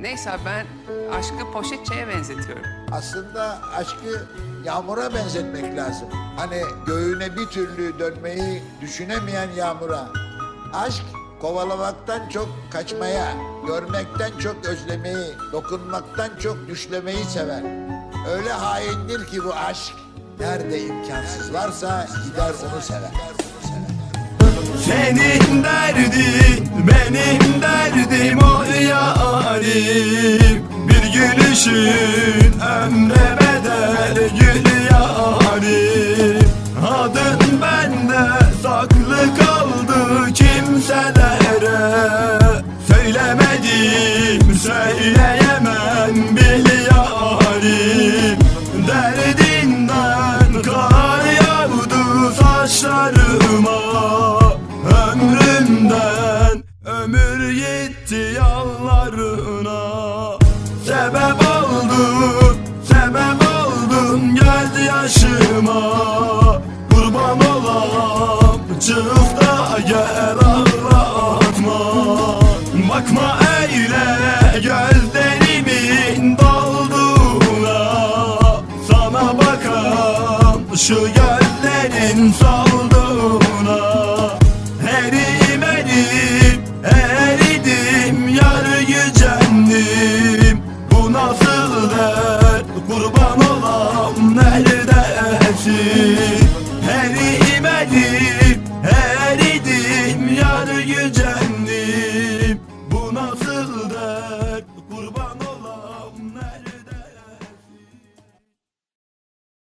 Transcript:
Neyse ben aşkı poşet çaya benzetiyorum. Aslında aşkı yağmura benzetmek lazım. Hani göğüne bir türlü dönmeyi düşünemeyen yağmura. Aşk kovalamaktan çok kaçmaya, görmekten çok özlemeyi, dokunmaktan çok düşlemeyi sever. Öyle haindir ki bu aşk. Nerede imkansız varsa gider onu sever. Senin derdin benim derdim gülüşün ömre bedel gül yarim Adın bende saklı kaldı kimselere. Söylemedim söyleyemem bil yarim Derdinden kar yağdı saçlarıma. Ömrümden ömür gitti yallarına. Sebep oldun, sebep oldun geldi yaşıma. Kurban olam çık da gel ağlatma. Bakma öyle gözlerimin dolduğuna. Sana bakan şu gözlerin solduğuna Tam nerede hepsi Her imedim Her idim Yar gücendim Bu nasıl